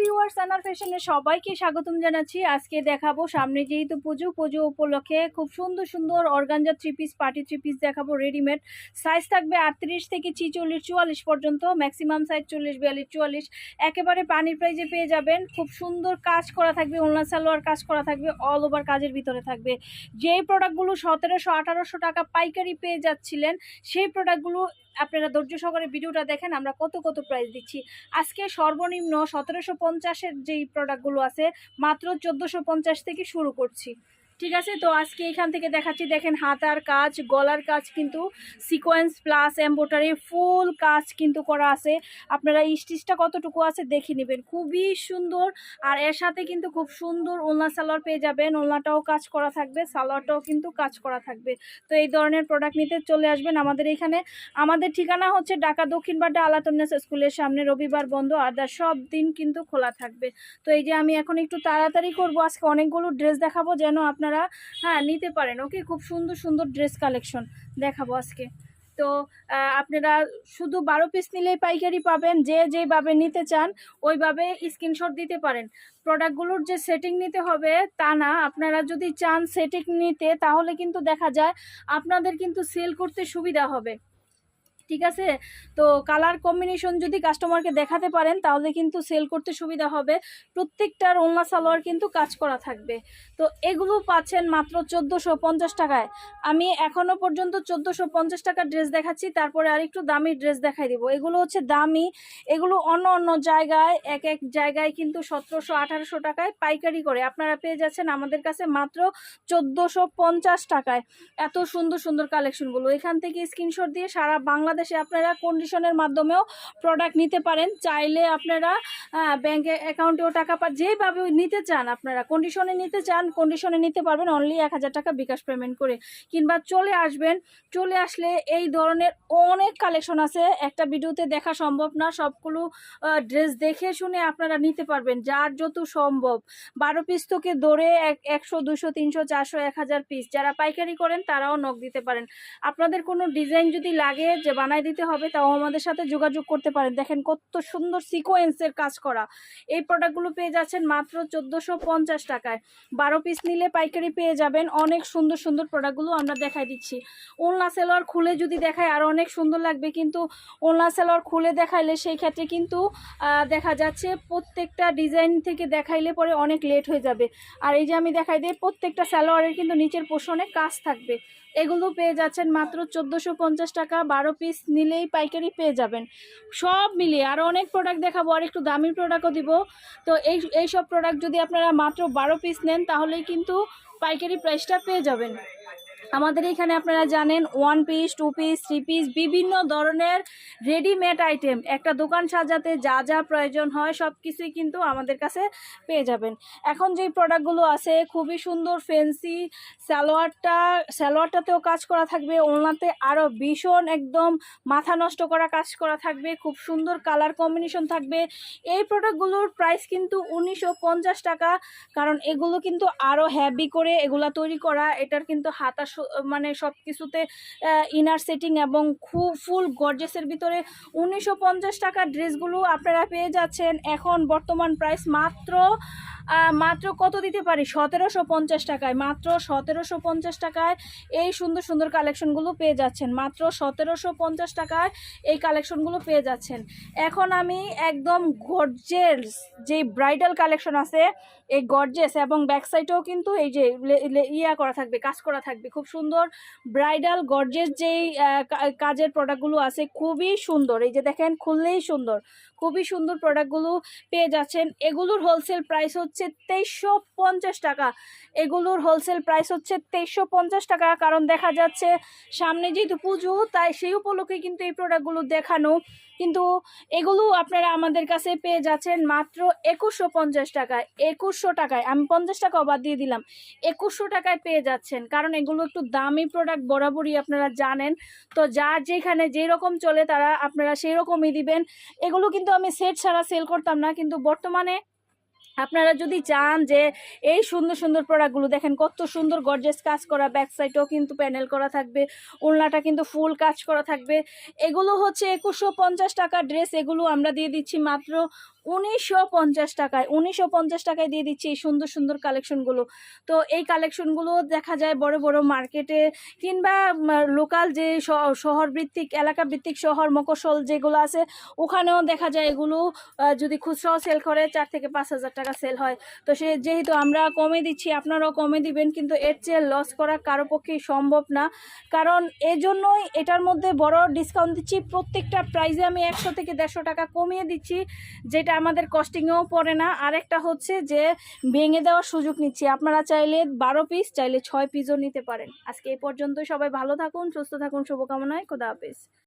Viewers সানার ফ্যাশনে সবাইকে স্বাগতম জানাচ্ছি। আজকে দেখাবো সামনে যেহেতু পুজো পুজো উপলক্ষে খুব সুন্দর সুন্দর organza three piece party three piece দেখাবো রেডিমেড সাইজ থাকবে আটত্রিশ থেকে ছিচল্লিশ, চুয়াল্লিশ পর্যন্ত ম্যাক্সিমাম সাইজ চল্লিশ, বিয়াল্লিশ, চুয়াল্লিশ। একেবারে পানির প্রাইজে পেয়ে যাবেন। খুব সুন্দর কাজ করা থাকবে ওনলা সালোয়ার কাজ করা থাকবে অল ওভার কাজের ভিতরে থাকবে। যেই প্রোডাক্টগুলো সতেরোশো, আঠারোশো টাকা পাইকারি পেয়ে যাচ্ছিলেন, সেই প্রোডাক্টগুলো আপনারা ধৈর্য সহকারে ভিডিওটা দেখেন, আমরা কত কত প্রাইস দিচ্ছি। আজকে সর্বনিম্ন সতেরোশো পঞ্চাশের যেই প্রোডাক্টগুলো আছে মাত্র চোদ্দোশো পঞ্চাশ থেকে শুরু করছি। ঠিক আছে, তো আজকে এখান থেকে দেখাচ্ছি, দেখেন হাতার কাজ, গলার কাজ কিন্তু সিকোয়েন্স প্লাস এম্বোটারি ফুল কাজ কিন্তু করা আছে। আপনারা স্টিচটা কতটুকু আছে দেখে নেবেন। খুবই সুন্দর, আর এর সাথে কিন্তু খুব সুন্দর ওলনা সালোয়ার পেয়ে যাবেন। ওলনাটাও কাজ করা থাকবে, সালোয়ারটাও কিন্তু কাজ করা থাকবে। তো এই ধরনের প্রোডাক্ট নিতে চলে আসবেন আমাদের এখানে। আমাদের ঠিকানা হচ্ছে ঢাকা দক্ষিণ বাড্ডা আলাতন্যাস স্কুলের সামনে, রবিবার বন্ধ, আর দা সব দিন কিন্তু খোলা থাকবে। তো এই যে আমি এখন একটু তাড়াতাড়ি করব, আজকে অনেকগুলো ড্রেস দেখাবো, যেন আপনারা হ্যাঁ নিতে পারেন। ওকে, খুব সুন্দর সুন্দর ড্রেস কালেকশন দেখাবো আজকে। তো আপনারা শুধু বারো পিস নিলেই পাইকারি পাবেন, যে যেইভাবে নিতে চান, ওইভাবে স্ক্রিনশট দিতে পারেন। প্রোডাক্টগুলোর যে সেটিং নিতে হবে, তা না। আপনারা যদি চান সেটিং নিতে, তাহলে কিন্তু দেখা যায় আপনাদের কিন্তু সেল করতে সুবিধা হবে। ঠিক আছে? তো কালার কম্বিনেশন যদি কাস্টমারকে দেখাতে পারেন, তাহলে কিন্তু সেল করতে সুবিধা হবে। প্রত্যেকটার ওলনা সালোয়ার কিন্তু কাজ করা থাকবে। তো এগুলো পাচ্ছেন মাত্র চোদ্দোশো পঞ্চাশ টাকায়। আমি এখনও পর্যন্ত চোদ্দোশো পঞ্চাশ টাকার ড্রেস দেখাচ্ছি, তারপরে আরেকটু দামি ড্রেস দেখাই দিব। এগুলো হচ্ছে দামি, এগুলো অন্য অন্য জায়গায়, এক এক জায়গায় কিন্তু সতেরোশো আঠারোশো টাকায় পাইকারি করে। আপনারা পেয়ে যাচ্ছেন আমাদের কাছে মাত্র চোদ্দোশো পঞ্চাশ টাকায়। এত সুন্দর সুন্দর কালেকশনগুলো এখান থেকে স্ক্রিনশট দিয়ে সারা বাংলাদেশে আপনারা কন্ডিশনের মাধ্যমেও প্রোডাক্ট নিতে পারেন। চাইলে আপনারা ব্যাংকে অ্যাকাউন্টেও টাকা পা যেভাবে নিতে চান আপনারা কন্ডিশনে নিতে চান কন্ডিশনে নিতে পারবেন অনলি এক হাজার টাকা বিকাশ পেমেন্ট করে। কিংবা চলে আসবেন, চলে আসলে এই ধরনের অনেক কালেকশন আছে। একটা ভিডিওতে দেখা সম্ভব না, সবগুলো ড্রেস দেখে শুনে আপনারা নিতে পারবেন, যার যত সম্ভব। বারো পিস থেকে ধরে এক, একশো, দুশো, তিনশো, চারশো, এক হাজার পিস যারা পাইকারি করেন তারাও নখ দিতে পারেন। আপনাদের কোনো ডিজাইন যদি লাগে যে বানাই দিতে হবে, তাও আমাদের সাথে যোগাযোগ করতে পারেন। দেখেন কত সুন্দর সিকোয়েন্সের কাজ করা। এই প্রোডাক্টগুলো পেয়ে যাচ্ছেন মাত্র চোদ্দোশো পঞ্চাশ টাকায়। বারো পিস নিলে পাইকারি পেয়ে যাবেন। অনেক সুন্দর সুন্দর প্রোডাক্টগুলো আমরা দেখাই দিচ্ছি। ওনলা সেলোয়ার খুলে যদি দেখায় আরও অনেক সুন্দর লাগবে। কিন্তু ওনলা সেলোয়ার খুলে দেখাইলে সেই ক্ষেত্রে কিন্তু দেখা যাচ্ছে প্রত্যেকটা ডিজাইন থেকে দেখাইলে পরে অনেক লেট হয়ে যাবে। আর এই যে আমি দেখাই দিই, প্রত্যেকটা সালোয়ারের কিন্তু নিচের পোষণে কাজ থাকবে। এগুলো পেয়ে যাচ্ছেন মাত্র চোদ্দোশো পঞ্চাশ টাকা। বারো পিস নিলেই পাইকারি পেয়ে যাবেন। সব মিলিয়ে আরও অনেক প্রোডাক্ট দেখাবো, আর একটু দামি প্রোডাক্টও দিব। তো এই এই সব প্রোডাক্ট যদি আপনারা মাত্র বারো পিস নেন, তাহলেই কিন্তু পাইকারি প্রাইসটা পেয়ে যাবেন। আমাদের এখানে আপনারা জানেন one piece two piece three piece বিভিন্ন ধরনের রেডিমেড আইটেম একটা দোকান সাজাতে যা যা প্রয়োজন হয় সব কিছুই কিন্তু আমাদের কাছে পেয়ে যাবেন। এখন যেই প্রোডাক্টগুলো আছে, খুবই সুন্দর ফেন্সি সালোয়ারটা, সালোয়ারটাতেও কাজ করা থাকবে। ওনাতে আরও ভীষণ একদম মাথা নষ্ট করা কাজ করা থাকবে। খুব সুন্দর কালার কম্বিনেশন থাকবে। এই প্রোডাক্টগুলোর প্রাইস কিন্তু উনিশশো পঞ্চাশ টাকা, কারণ এগুলো কিন্তু আরও হ্যাভি করে এগুলা তৈরি করা, এটার কিন্তু হাতা মানে সব কিছুতে ইনার সেটিং এবং খুব ফুল গর্জেসের ভিতরে উনিশশো পঞ্চাশ টাকার ড্রেসগুলো আপনারা পেয়ে যাচ্ছেন। এখন বর্তমান প্রাইস মাত্র মাত্র কত দিতে পারি? সতেরোশো পঞ্চাশ টাকায়। মাত্র সতেরোশো পঞ্চাশ টাকায় এই সুন্দর সুন্দর কালেকশনগুলো পেয়ে যাচ্ছেন। মাত্র সতেরোশো পঞ্চাশ টাকায় এই কালেকশনগুলো পেয়ে যাচ্ছেন। এখন আমি একদম গর্জেস যে ব্রাইডাল কালেকশন আছে এই গর্জেস এবং ব্যাক সাইডেও কিন্তু এই যে ইয়া করা থাকবে, কাজ করা থাকবে। খুব সুন্দর ব্রাইডাল গর্জেস যেই কাজের প্রোডাক্টগুলো আছে, খুবই সুন্দর। এই যে দেখেন, খুললেই সুন্দর। খুবই সুন্দর প্রোডাক্টগুলো পেয়ে যাচ্ছেন। এগুলোর হোলসেল প্রাইস হচ্ছে তেইশশো পঞ্চাশ টাকা। এগুলোর হোলসেল প্রাইস হচ্ছে তেইশশো পঞ্চাশ টাকা। কারণ দেখা যাচ্ছে, সামনে যেহেতু পুজো, তাই সেই উপলক্ষে কিন্তু এই প্রোডাক্টগুলো দেখানো। কিন্তু এগুলো আপনারা আমাদের কাছে পেয়ে যাচ্ছেন মাত্র একুশশো পঞ্চাশ টাকায় একুশশো টাকায়, আমি পঞ্চাশ টাকা অবাদ দিয়ে দিলাম, একুশশো টাকায় পেয়ে যাচ্ছেন। কারণ এগুলো একটু দামি প্রোডাক্ট বরাবরই আপনারা জানেন। তো যার যেখানে যেই রকম চলে তারা আপনারা সেই রকমই দিবেন। এগুলো কিন্তু আমি সেট ছাড়া সেল করতাম না, কিন্তু বর্তমানে আপনারা যদি চান যে এই সুন্দর সুন্দর প্রোডাক্টগুলো দেখেন, কত সুন্দর গর্জেস কাজ করা ব্যাক সাইডেও কিন্তু প্যানেল করা থাকবে, ওড়নাটা কিন্তু ফুল কাজ করা থাকবে। এগুলো হচ্ছে একুশশো পঞ্চাশ টাকা ড্রেস এগুলো আমরা দিয়ে দিচ্ছি মাত্র উনিশশো পঞ্চাশ টাকায়। উনিশশো পঞ্চাশ টাকায় দিয়ে দিচ্ছি এই সুন্দর সুন্দর কালেকশনগুলো তো এই কালেকশনগুলো দেখা যায় বড় বড় মার্কেটে কিংবা লোকাল যে শ- শহর ভিত্তিক এলাকা ভিত্তিক শহর মকসল যেগুলো আছে, ওখানেও দেখা যায় এগুলো যদি খুচরাও সেল করে, চার থেকে পাঁচ হাজার টাকা সেল হয়। তো সে যেহেতু আমরা কমে দিচ্ছি, আপনারাও কমে দিবেন, কিন্তু এর চেয়ে লস করা কারও পক্ষেই সম্ভব না। কারণ এজন্যই এটার মধ্যে বড় ডিসকাউন্ট দিচ্ছি। প্রত্যেকটা প্রাইজে আমি একশো থেকে দেড়শো টাকা কমিয়ে দিচ্ছি, যেটা আমাদের কস্টিংয়েও পড়ে না। আরেকটা হচ্ছে যে ভেঙে দেওয়ার সুযোগ নিচ্ছি। আপনারা চাইলে বারো পিস চাইলে ছয় পিসও নিতে পারেন। আজকে এই পর্যন্ত সবাই ভালো থাকুন, সুস্থ থাকুন, শুভকামনায়। খোদা হাফেজ।